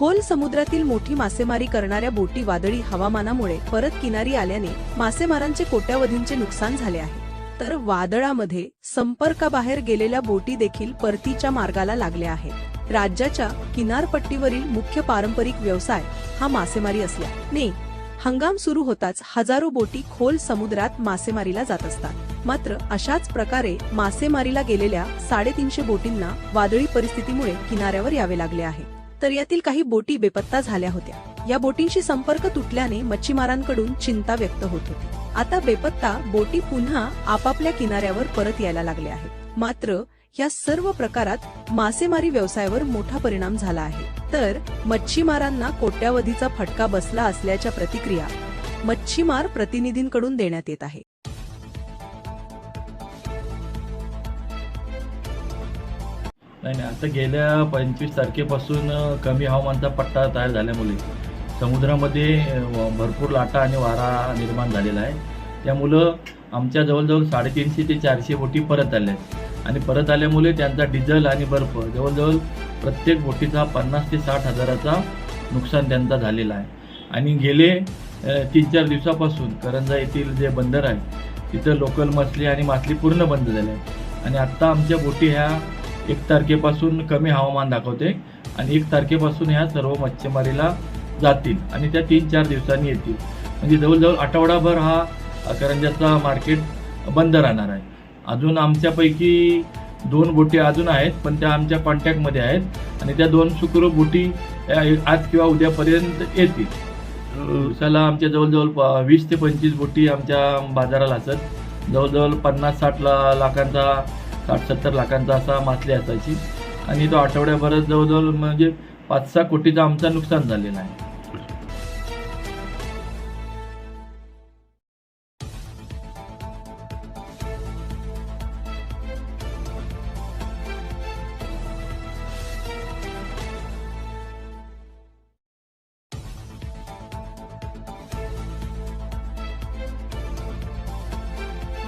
खोल समुद्रातील मोठी मासेमारी करणाऱ्या बोटी वादळी हवामानामुळे परत किनारी आल्याने मासेमारांचे कोट्यावधींचे नुकसान झाले आहे. तर वादळामध्ये संपर्काबाहेर गेलेल्या बोटी देखील परतीच्या मार्गाला लागल्या आहेत. राज्याच्या किनारपट्टीवरील मुख्य पारंपरिक व्यवसाय हा मासेमारी असल्याने हंगाम सुरू होताच हजारो बोटी खोल समुद्रात मासेमारीला जात असतात. मात्र अशाच प्रकारे मासेमारीला गेलेल्या साडेतीनशे बोटींना वादळी परिस्थितीमुळे किनाऱ्यावर यावे लागले आहे. तर यातील काही बोटी बेपत्ता झाल्या होत्या. या बोटींशी संपर्क तुटल्याने मच्छीमारांकडून चिंता व्यक्त होत होती. आता बेपत्ता बोटी पुन्हा आपापल्या किनाऱ्यावर परत यायला लागल्या आहेत. मात्र या सर्व प्रकारात मासेमारी व्यवसायावर मोठा परिणाम झाला आहे. तर मच्छीमारांना कोट्यावधीचा फटका बसला असल्याच्या प्रतिक्रिया मच्छीमार प्रतिनिधींकडून देण्यात येत आहे. नाही नाही आता गेल्या पंचवीस तारखेपासून कमी हवामानाचा पट्टा तयार झाल्यामुळे समुद्रामध्ये भरपूर लाटा आणि वारा निर्माण झालेला आहे. त्यामुळं आमच्या जवळजवळ साडेतीनशे ते चारशे बोटी परत आल्या आहेत. आणि परत आल्यामुळे त्यांचा डिझेल आणि बर्फ जवळजवळ प्रत्येक बोटीचा पन्नास ते साठ हजाराचा नुकसान त्यांचा झालेला आहे. आणि गेले तीन चार दिवसापासून करंजा येथील जे बंदर आहे तिथं लोकल मछली आणि मासली पूर्ण बंद झाल्या आणि आत्ता आमच्या बोटी ह्या एक तारखेपासून कमी हवामान दाखवते आणि एक तारखेपासून ह्या सर्व मच्छीमारीला जातील आणि त्या तीन चार दिवसांनी येतील. म्हणजे जवळजवळ आठवडाभर हा करंजाचा मार्केट बंद राहणार आहे. अजून आमच्यापैकी दोन बोटी अजून आहेत पण त्या आमच्या कॉन्टॅक्टमध्ये आहेत आणि त्या दोन शुक्र बोटी या आज किंवा उद्यापर्यंत येतील. दिवसाला आमच्या जवळजवळ प- वीस ते पंचवीस बोटी आमच्या बाजाराला असत जवळजवळ पन्नास साठ ला लाखांचा साठ सत्तर लाखांचा असा मासली असायची. आणि तो आठवड्याभरात जवळजवळ म्हणजे पाच सहा कोटीचं आमचं नुकसान झालेलं आहे.